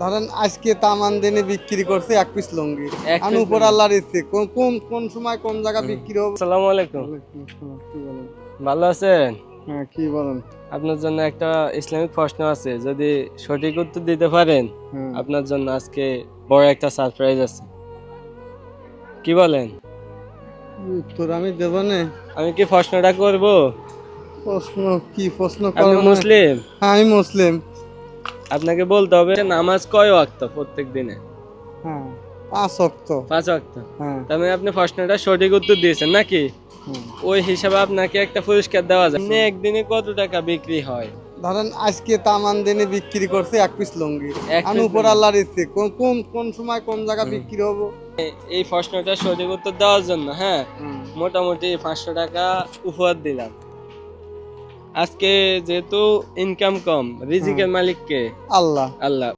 ধরেন আজকে তামান দিনে বিক্রি করছে এক পিস লঙ্গি। আর উপর। আল্লাহর ইচ্ছে কোন কোন কোন সময় কোন জায়গা বিক্রি হবে? আসসালামু আলাইকুম। ভালো আছেন? হ্যাঁ কি বলেন? আপনার জন্য একটা ইসলামিক প্রশ্ন আছে যদি সঠিক উত্তর দিতে পারেন। আপনার জন্য আজকে বড় একটা সারপ্রাইজ আছে। কি বলেন? উত্তর আমি দেব না। আমি কি প্রশ্নটা করব? প্রশ্ন কি প্রশ্ন করবেন? মুসলিম? হ্যাঁ আমি মুসলিম। আপনাকে বলতে হবে নামাজ কয় ওয়াক্ত প্রত্যেক দিনে? হ্যাঁ পাঁচ অক্ত পাঁচ ওয়াক্ত। হ্যাঁ। মানে আপনি প্রশ্নটা সঠিক উত্তর দিয়েছেন নাকি? ওই হিসাবে আপনাকে একটা পুরস্কার দেওয়া যায়। এমনি একদিনে কত টাকা বিক্রি হয়? ধরেন আজকে তামান দিনে বিক্রি করছে এক পিস লঙ্গি। এক উপর আল্লাহর ইচ্ছে কোন কোন কোন সময় কোন জায়গা বিক্রি হবে? এই প্রশ্নটা সঠিক উত্তর দেওয়ার জন্য হ্যাঁ? মোটামুটি পাঁচশো টাকা উপহার দিলাম। আজকে যেহেতু ইনকাম কম রিজিকের মালিককে? আল্লাহ। আল্লাহ।